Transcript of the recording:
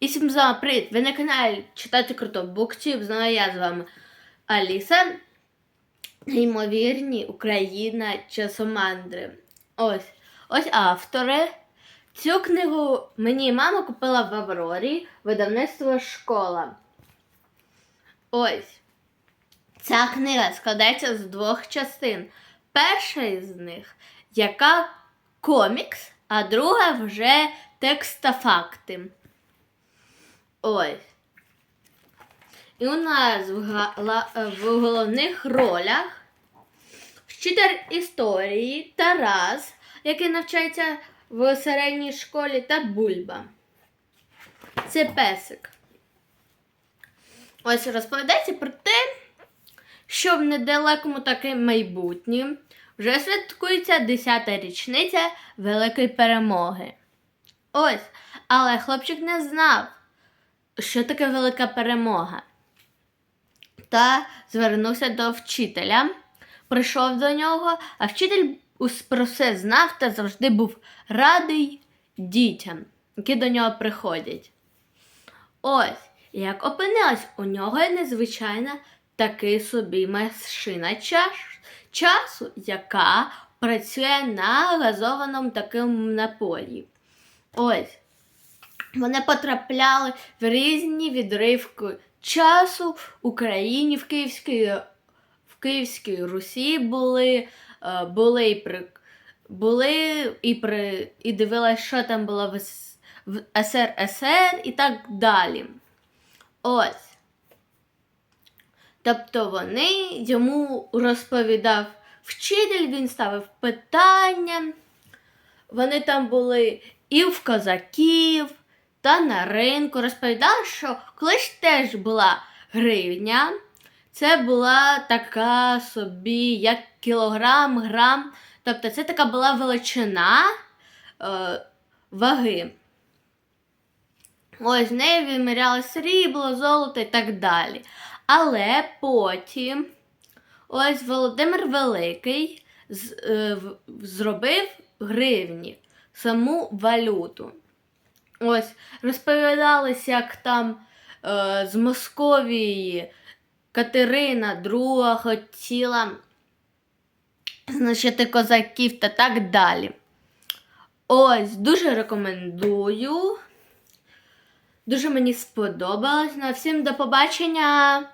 І всім з вами привіт! Ви на каналі Читати Круто Буктюб. Знову я з вами Аліса. Неймовірні Україна часомандри. Ось ось автори. Цю книгу мені мама купила в Аврорі, видавництво школа. Ось. Ця книга складається з двох частин. Перша із них, яка комікс, а друга вже текст та факти. Ось. І у нас в, гала- в головних ролях вчитель історії Тарас, який навчається в середній школі, та Бульба. Це песик. Ось розповідається про те, що в недалекому таким майбутнім вже святкується 10-та річниця Великої перемоги. Ось, але хлопчик не знав, що таке велика перемога. Та звернувся до вчителя, прийшов до нього, а вчитель про все знав та завжди був радий дітям, які до нього приходять. Ось, як опинилась, у нього незвичайна таки собі машина чаш, часу, яка працює на газованому такому напої. Ось. Вони потрапляли в різні відривки часу Україні, в Київській, в Київській Русі були, е, були і при. Були і при і дивилась, що там було в, в СРСР і так далі. Ось. Тобто вони йому розповідав вчитель, він ставив питання. Вони там були і в козаків, та на ринку. Розповідав, що колись теж була гривня. Це була така собі, як кілограм, грам. Тобто це така була величина е, ваги. Ось з нею виміряли срібло, золото і так далі. Але потім ось Володимир Великий з, е, зробив гривні, саму валюту. Ось розповідалось, як там е, з Московії Катерина друга хотіла знищити козаків та так далі. Ось, дуже рекомендую. Дуже мені сподобалось. На всім до побачення!